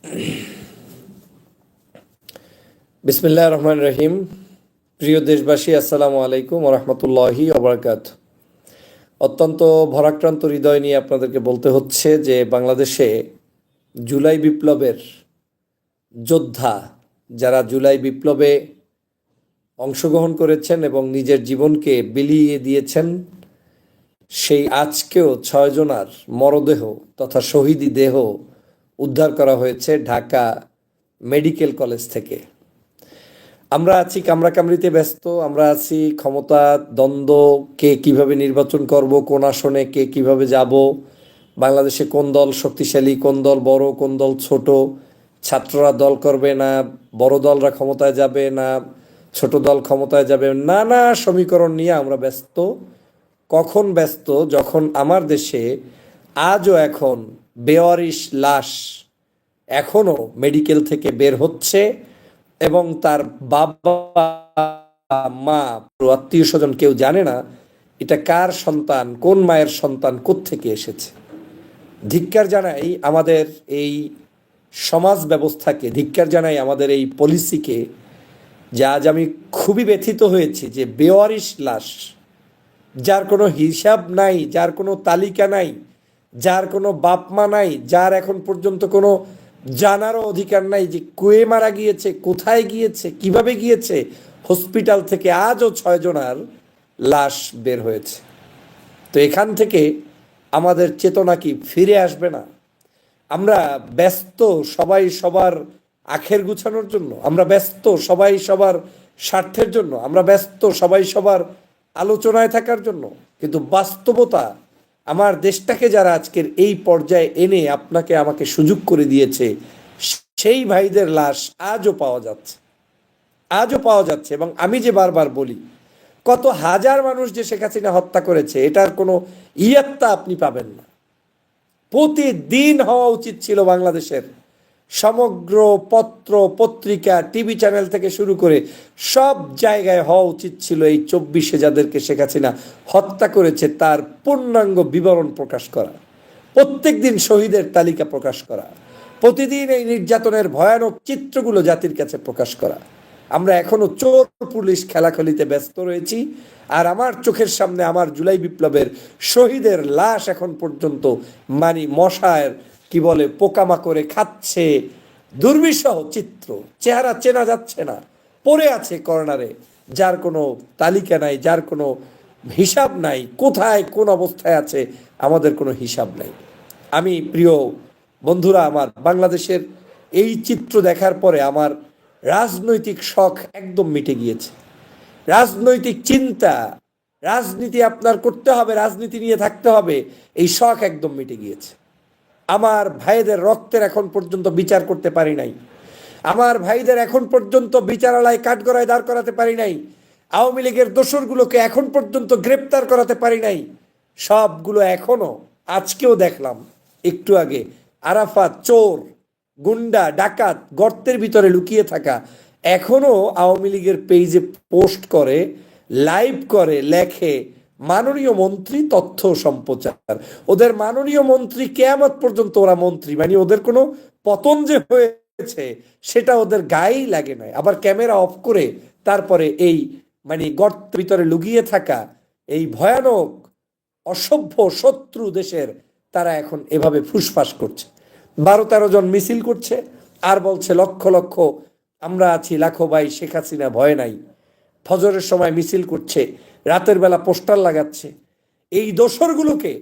বিসমিল্লাহ রহমান রহিম। প্রিয় দেশবাসী, আসসালামু আলাইকুম রহমতুল্লাহি অবরাকাত অত্যন্ত ভরাক্রান্ত হৃদয় নিয়ে আপনাদেরকে বলতে হচ্ছে যে বাংলাদেশে জুলাই বিপ্লবের যোদ্ধা যারা জুলাই বিপ্লবে অংশগ্রহণ করেছেন এবং নিজের জীবনকে বিলিয়ে দিয়েছেন, সেই আজকেও ছয়জনার মরদেহ তথা শহীদি দেহ উদ্ধার করা হয়েছে ঢাকা মেডিকেল কলেজ থেকে। আমরা আছি কামড়াকামড়িতে ব্যস্ত, আমরা আছি ক্ষমতা, দ্বন্দ্ব, কে কীভাবে নির্বাচন করব, কোন আসনে কে কীভাবে যাব, বাংলাদেশে কোন দল শক্তিশালী, কোন দল বড়, কোন দল ছোট, ছাত্ররা দল করবে না, বড় দলরা ক্ষমতায় যাবে না, ছোট দল ক্ষমতায় যাবে, নানা সমীকরণ নিয়ে আমরা ব্যস্ত। কখন ব্যস্ত? যখন আমার দেশে, আজও এখন বেওয়ারিশ লাশ এখনও মেডিকেল থেকে বের হচ্ছে এবং তার বাবা, মা, আত্মীয় স্বজন কেউ জানে না, এটা কার সন্তান, কোন মায়ের সন্তান থেকে এসেছে? ধিক্কার জানাই আমাদের এই সমাজ ব্যবস্থাকে, ধিক্কার জানাই আমাদের এই পলিসিকে যে আজ আমি খুবই ব্যথিত হয়েছি যে বেওয়ারিশ লাশ, যার কোনো হিসাব নাই, যার কোনো তালিকা নাই যার কোনো বাপ মা নাই, যার এখন পর্যন্ত কোনো জানারও অধিকার নাই যে কুয়ে মারা গিয়েছে, কোথায় গিয়েছে, কীভাবে গিয়েছে, হসপিটাল থেকে আজও ছয়জনার লাশ বের হয়েছে। তো এখান থেকে আমাদের চেতনা কি ফিরে আসবে না? আমরা ব্যস্ত সবাই সবার আখের গুছানোর জন্য, আমরা ব্যস্ত সবাই সবার স্বার্থের জন্য, আমরা ব্যস্ত সবাই সবার আলোচনায় থাকার জন্য, কিন্তু বাস্তবতা আমার দেশটাকে যারা আজকের এই পর্যায়ে এনে আপনাকে আমাকে সুযোগ করে দিয়েছে, সেই ভাইদের লাশ আজও পাওয়া যাচ্ছে। আজও পাওয়া যাচ্ছে এবং আমি যে বারবার বলি, কত হাজার মানুষ যে শেখ হাসিনা হত্যা করেছে, এটার কোনো ইয়াত্তা আপনি পাবেন না। প্রতিদিন হওয়া উচিত ছিল বাংলাদেশের সমগ্র পত্র, পত্রিকা, টিভি চ্যানেল থেকে শুরু করে সব জায়গায় হওয়া উচিত ছিল এই চব্বিশে যাদেরকে শেখ হাসিনা হত্যা করেছে, তার পূর্ণাঙ্গ বিবরণ প্রকাশ করা। প্রত্যেক দিন শহীদের তালিকা প্রকাশ করা। প্রতিদিন এই নির্যাতনের ভয়ানক চিত্রগুলো জাতির কাছে প্রকাশ করা। আমরা এখনও চোর, পুলিশ, খেলাখলিতে ব্যস্ত রয়েছি আর আমার চোখের সামনে আমার জুলাই বিপ্লবের শহীদের লাশ এখন পর্যন্ত মানি মশায়ের কি বলে, পোকামাকড়ে খাচ্ছে দুর্বিষহ চিত্র, চেহারা চেনা যাচ্ছে না, পড়ে আছে কর্নারে, যার কোনো তালিকা নাই, যার কোনো হিসাব নাই, কোথায়, কোন অবস্থায় আছে, আমাদের কোনো হিসাব নাই। আমি, প্রিয় বন্ধুরা, আমার বাংলাদেশের এই চিত্র দেখার পরে আমার রাজনৈতিক শখ একদম মিটে গিয়েছে। রাজনৈতিক চিন্তা, রাজনীতি আপনার করতে হবে, রাজনীতি নিয়ে থাকতে হবে, এই শখ একদম মিটে গিয়েছে। আমার ভাইদের রক্তের এখন পর্যন্ত বিচার করতে পারি নাই। আমার ভাইদের এখন পর্যন্ত বিচারালয় কাঠগড়ায় দাঁড় করাতে পারি নাই। আওয়ামী লীগের দোসরগুলোকে এখন পর্যন্ত গ্রেপ্তার করাতে পারি নাই। সবগুলো এখনও আজকেও দেখলাম। একটু আগে আরাফাত, চোর, গুন্ডা, ডাকাত, গর্তের ভিতরে লুকিয়ে থাকা এখনও আওয়ামী লীগের পেজে পোস্ট করে, লাইভ করে, লেখে মাননীয় মন্ত্রী তথ্য সম্প্রচার। ওদের মাননীয় মন্ত্রী কেয়ামত পর্যন্ত ওরা মন্ত্রী মানে ওদের কোনো পতন যে হয়েছে সেটা ওদের গায়েই লাগে নাই। আবার ক্যামেরা অফ করে তারপরে এই মানে গর্তের ভিতরে লুকিয়ে থাকা এই ভয়ানক, অসভ্য শত্রু দেশের তারা এখন এভাবে ফুসফাস করছে। বারো তেরো জন মিছিল করছে আর বলছে, লক্ষ লক্ষ আমরা আছি, লাখো ভাই শেখ হাসিনা ভয় নাই। ফজরের সময় মিছিল করছে। রাতের বেলা পোস্টার লাগাচ্ছে। এই দোসরগুলোকে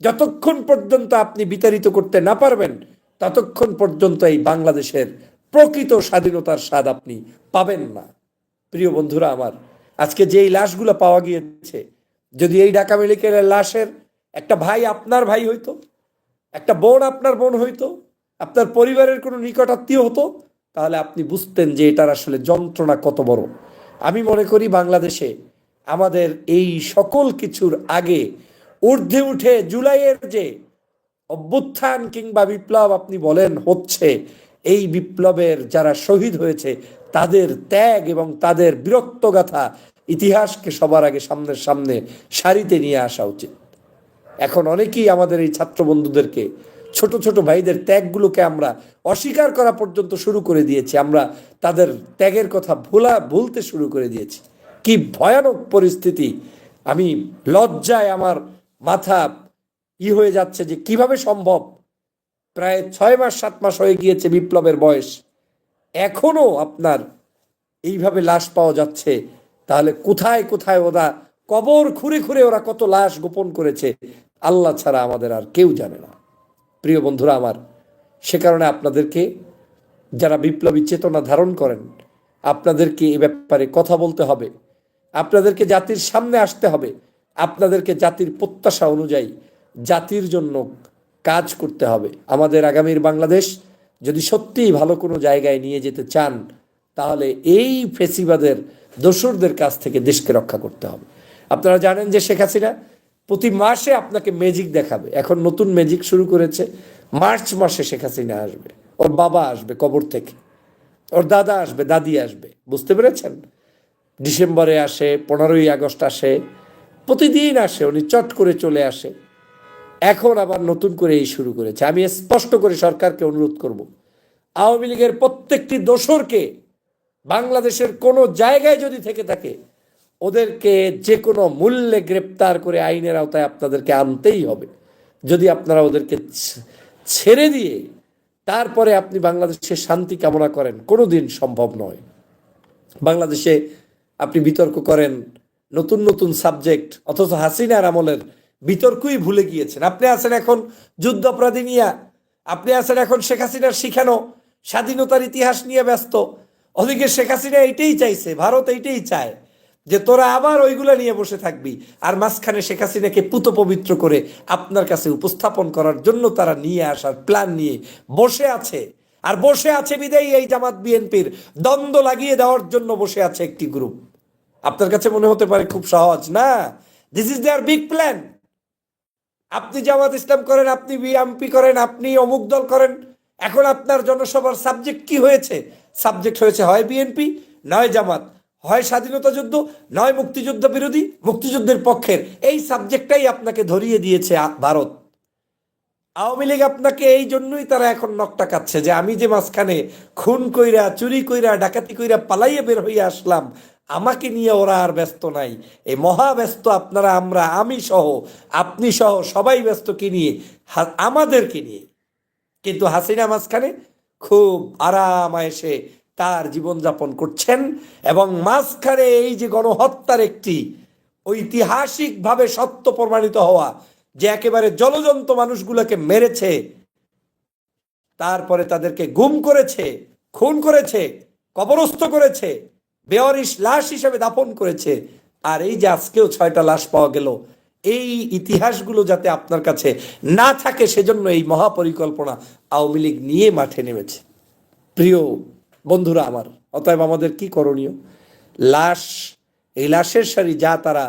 যতক্ষণ পর্যন্ত আপনি বিতাড়িত করতে না পারবেন, ততক্ষণ পর্যন্ত এই বাংলাদেশের প্রকৃত স্বাধীনতার স্বাদ আপনি পাবেন না। প্রিয় বন্ধুরা আমার, আজকে যে এই লাশগুলো পাওয়া গিয়েছে, যদি এই ঢাকা মেডিকেলের লাশের একটা ভাই আপনার ভাই হইতো, একটা বোন আপনার বোন হইতো, আপনার পরিবারের কোনো নিকট আত্মীয় হতো, তাহলে আপনি বুঝতেন যে এটার আসলে যন্ত্রণা কত বড়। আমি মনে করি বাংলাদেশে আমাদের এই সকল কিছুর আগে ঊর্ধ্বে উঠে জুলাইয়ের যে অভ্যুত্থান কিংবা বিপ্লব আপনি বলেন হচ্ছে, এই বিপ্লবের যারা শহীদ হয়েছে, তাদের ত্যাগ এবং তাদের বিরক্তগাথা ইতিহাসকে সবার আগে সামনের সামনে সারিতে নিয়ে আসা উচিত। এখন অনেকেই আমাদের এই ছাত্র বন্ধুদেরকে, ছোট ছোট ভাইদের ত্যাগগুলোকে আমরা অস্বীকার করা পর্যন্ত শুরু করে দিয়েছি। আমরা তাদের ত্যাগের কথা ভোলা, ভুলতে শুরু করে দিয়েছি। কি ভয়ানক পরিস্থিতি। আমি লজ্জায় আমার মাথা ই হয়ে যাচ্ছে যে কীভাবে সম্ভব? প্রায় ছয় মাস, সাত মাস হয়ে গিয়েছে বিপ্লবের বয়স। এখনও আপনার এইভাবে লাশ পাওয়া যাচ্ছে। তাহলে কোথায় কোথায় ওরা কবর খুঁড়ে খুঁড়ে ওরা কত লাশ গোপন করেছে? আল্লাহ ছাড়া আমাদের আর কেউ জানে না। প্রিয় বন্ধুরা আমার, সে কারণে আপনাদেরকে, যারা বিপ্লবী চেতনা ধারণ করেন, আপনাদেরকে এ ব্যাপারে কথা বলতে হবে। আপনাদেরকে জাতির সামনে আসতে হবে। আপনাদেরকে জাতির প্রত্যাশা অনুযায়ী জাতির জন্য কাজ করতে হবে। আমাদের আগামীর বাংলাদেশ যদি সত্যিই ভালো কোনো জায়গায় নিয়ে যেতে চান, তাহলে এই ফেসিবাদের দোসরদের কাছ থেকে দেশকে রক্ষা করতে হবে। আপনারা জানেন যে শেখ হাসিনা প্রতি মাসে আপনাকে ম্যাজিক দেখাবে। এখন নতুন ম্যাজিক শুরু করেছে। মার্চ মাসে শেখ হাসিনা আসবে। ওর বাবা আসবে কবর থেকে। ওর দাদা আসবে, দাদি আসবে। বুঝতে পেরেছেন? ডিসেম্বরে আসে, পনেরোই আগস্ট আসে, প্রতিদিন আসে, উনি চট করে চলে আসে। এখন আবার নতুন করে এই শুরু করেছে। আমি স্পষ্ট করে সরকারকে অনুরোধ করব, আওয়ামী লীগের প্রত্যেকটি দোসরকে বাংলাদেশের কোনো জায়গায় যদি থেকে থাকে, ওদেরকে যে কোনো মূল্যে গ্রেপ্তার করে আইনের আওতায় আপনাদেরকে আনতেই হবে। যদি আপনারা ওদেরকে ছেড়ে দিয়ে তারপরে আপনি বাংলাদেশের শান্তি কামনা করেন কোনো দিন সম্ভব নয়। বাংলাদেশে আপনি বিতর্ক করেন, নতুন নতুন সাবজেক্ট অথচ হাসিনার আমলের বিতর্কই ভুলে গিয়েছেন। আপনি আছেন এখন যুদ্ধ অপরাধী নিয়ে আপনি আছেন এখন শেখ হাসিনার শিখানো, স্বাধীনতার ইতিহাস নিয়ে ব্যস্ত। ওদিকে শেখ হাসিনা এইটাই চাইছে, ভারত এইটাই চায়, যে তোরা আবার ওইগুলা নিয়ে বসে থাকবি। আর মাঝখানে শেখ হাসিনাকে পুত পবিত্র করে আপনার কাছে উপস্থাপন করার জন্য তারা নিয়ে আসার প্ল্যান নিয়ে বসে আছে। আর বসে আছে বিদায়ী এই জামাত বিএনপির, দ্বন্দ্ব লাগিয়ে দেওয়ার জন্য বসে আছে একটি গ্রুপ আপনার কাছে মনে হতে পারে খুব সহজ। না this is their big plan আপনি জামাত ইসলাম করেন, আপনি বিএমপি করেন, আপনি অমুক দল করেন, এখন আপনার জনসভার সাবজেক্ট কি হয়েছে? সাবজেক্ট হয়েছে হয় বিএনপি, নয় জামাত। হয় স্বাধীনতা যুদ্ধ, নয় মুক্তিযুদ্ধ বিরোধী, মুক্তিযুদ্ধের পক্ষের। এই সাবজেক্টটাই আপনাকে ধরিয়ে দিয়েছে ভারত। আওয়ামী লীগ আপনাকে এই জন্যই তারা এখন নকটা কাচ্ছে যে আমি যে মাঝখানে খুন কইরা, চুরি কইরা, ডাকাতি কইরা পালাইয়ে বের হইয়া আসলাম আমাকে নিয়ে ওরা আর ব্যস্ত নাই। এই মহা ব্যস্ত আপনারা, আমরা, আমি সহ, আপনি সহ সবাই ব্যস্ত কি নিয়ে আমাদেরকে নিয়ে। কিন্তু হাসিনা মাঝখানে খুব আরাম এসে তার জীবনযাপন করছেন এবং মাঝখানে এই যে গণহত্যার একটি ঐতিহাসিকভাবে সত্য প্রমাণিত হওয়া যে একেবারে জলজন্ত মানুষগুলোকে মেরেছে, তারপরে তাদেরকে গুম করেছে, খুন করেছে, কবরস্থ করেছে বেওয়ারিশ লাশ হিসেবে দাফন করেছে। আর এই যে আজকেও ছয়টা লাশ পাওয়া গেল, এই ইতিহাসগুলো যাতে আপনার কাছে না থাকে, সেজন্য এই মহাপরিকল্পনা আওয়ামী লীগ নিয়ে মাঠে নেমেছে। প্রিয় বন্ধুরা আমার, অতএব আমাদের কি করণীয়? লাশ, এই লাশের সারি যা তারা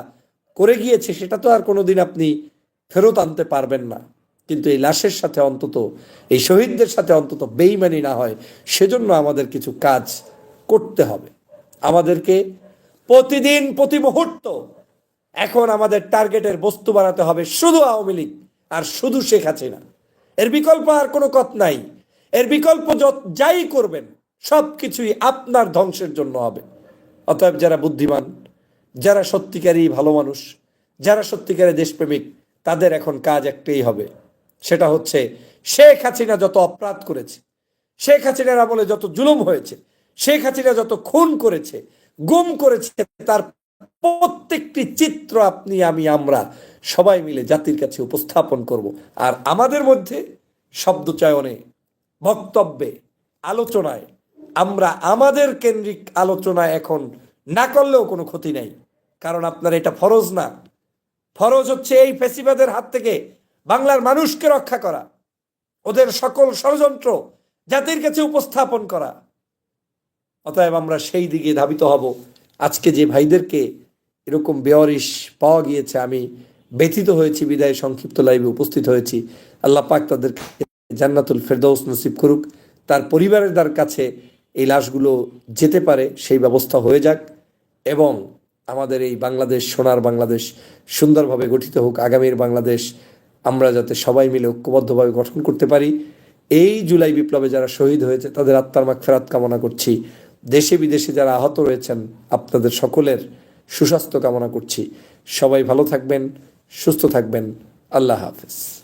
করে গিয়েছে, সেটা তো আর কোনোদিন আপনি ফেরত আনতে পারবেন না। কিন্তু এই লাশের সাথে অন্তত, এই শহীদদের সাথে অন্তত বেইমানি না হয়, সেজন্য আমাদের কিছু কাজ করতে হবে। আমাদেরকে প্রতিদিন, প্রতি মুহূর্ত এখন আমাদের টার্গেটের বস্তু বানাতে হবে শুধু আওয়ামী লীগ আর শুধু শেখ হাসিনা। এর বিকল্প আর কোনো কথ নাই। এর বিকল্প যত- যাই করবেন সব কিছুই আপনার ধ্বংসের জন্য হবে। অতএব যারা বুদ্ধিমান, যারা সত্যিকারই ভালো মানুষ, যারা সত্যিকারের দেশপ্রেমিক, তাদের এখন কাজ একটাই হবে। সেটা হচ্ছে শেখ হাসিনা যত অপরাধ করেছে, শেখ হাসিনার আমলে যত জুলুম হয়েছে শেখ হাসিনা যত খুন করেছে, গুম করেছে, তার প্রত্যেকটি চিত্র আপনি, আমি, আমরা সবাই মিলে জাতির কাছে উপস্থাপন করব। আর আমাদের মধ্যে শব্দ চয়নে বক্তব্যে, আলোচনায়, আমরা আমাদের কেন্দ্রিক আলোচনা এখন না করলেও কোনো ক্ষতি নাই। কারণ আপনার এটা ফরজ না। ফরজ হচ্ছে এই ফেসিবাদের হাত থেকে বাংলার মানুষকে রক্ষা করা, ওদের সকল ষড়যন্ত্র জাতির কাছে উপস্থাপন করা। অতএব আমরা সেই দিকে ধাবিত হব। আজকে যে ভাইদেরকে এরকম বেওয়ারিশ পাওয়া গিয়েছে, আমি ব্যথিত হয়েছি, বিদায় সংক্ষিপ্ত লাইভে উপস্থিত হয়েছি। আল্লাহ পাক তাদেরকে জান্নাতুল ফেরদৌস নসিব করুক। তার পরিবারের দ্বার কাছে এই লাশগুলো যেতে পারে, সেই ব্যবস্থা হয়ে যাক এবং আমাদের এই বাংলাদেশ, সোনার বাংলাদেশ সুন্দরভাবে গঠিত হোক। আগামীর বাংলাদেশ আমরা যাতে সবাই মিলে ঐক্যবদ্ধভাবে গঠন করতে পারি। এই জুলাই বিপ্লবে যারা শহীদ হয়েছে, তাদের আত্মার মাগ ফেরাত কামনা করছি। দেশে বিদেশে যারা আহত রয়েছেন, আপনাদের সকলের সুস্বাস্থ্য কামনা করছি। সবাই ভালো থাকবেন, সুস্থ থাকবেন। আল্লাহ হাফেজ।